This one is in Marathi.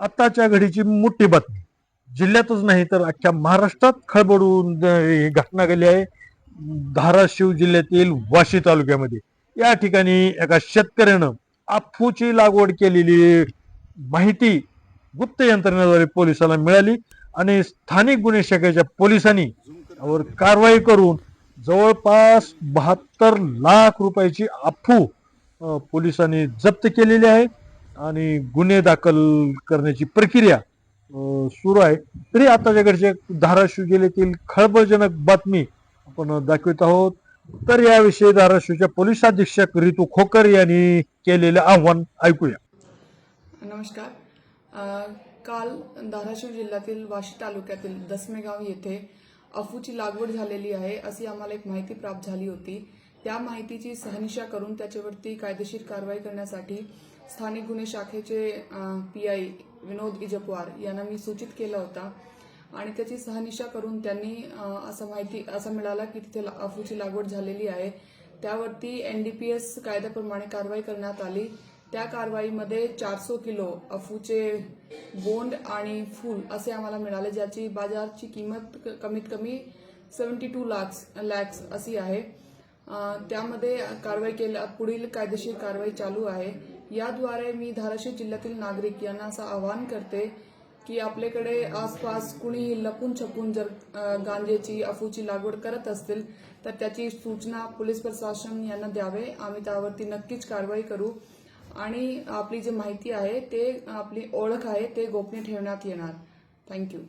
आत्ताच्या घडीची मोठी बातमी. जिल्ह्यातच नाही तर अख्ख्या महाराष्ट्रात खळबळून ही घटना घडली आहे. धाराशिव जिल्ह्यातील वाशी तालुक्यामध्ये. या ठिकाणी एका शेतकऱ्यानं अफूची लागवड केलेली माहिती गुप्त यंत्रणेद्वारे पोलिसाला मिळाली आणि स्थानिक गुन्हे शाखेच्या पोलिसांनी यावर कारवाई करून जवळपास बहात्तर लाख रुपयाची अफू पोलिसांनी जप्त केलेली आहे. आणि गुन्हे दाखल करण्याची प्रक्रिया सुरू आहे. तरी आताच्याकडचे धाराशिव जिल्ह्यातील खळबळजनक बातमी आपण दाखवित आहोत. तर याविषयी धाराशिवच्या पोलीस अधीक्षक रितू खोकर यांनी केलेले आव्हान ऐकूया. नमस्कार. काल धाराशिव जिल्ह्यातील वाशी तालुक्यातील दसमेगाव येथे अफूची लागवड झालेली आहे अशी आम्हाला एक माहिती प्राप्त झाली होती. त्या माहितीची सहनिशा करून त्याच्यावरती कायदेशीर कारवाई करण्यासाठी स्थानिक गुन्हे शाखेचे पी आय विनोद इजपवार यांना मी सूचित केला होता. आणि त्याची सहनिशा करून त्यांनी असं माहिती असं मिळाला की तिथे अफूची लागवड झालेली आहे. त्यावरती एनडीपीएस कायद्याप्रमाणे कारवाई करण्यात आली. त्या कारवाईमध्ये चारसो किलो अफूचे बोंड आणि फूल असे आम्हाला मिळाले ज्याची बाजारची किंमत क- कमीत कमी सेवन्टी टू लाक्स लॅक्स अशी आहे. त्यामध्ये कारवाई केल्या पुढील कायदेशीर कारवाई चालू आहे. याद्वारे मी धाराशिव जिल्ह्यातील नागरिक यांना असं आवाहन करते की आपल्याकडे आसपास कुणी लपून छपून जर गांजेची अफूची लागवड करत असतील तर त्याची सूचना पोलीस प्रशासन यांना द्यावे. आम्ही त्यावरती नक्कीच कारवाई करू. आणि आपली जी माहिती आहे ते आपली ओळख आहे ते गोपनीय ठेवण्यात येणार. थँक्यू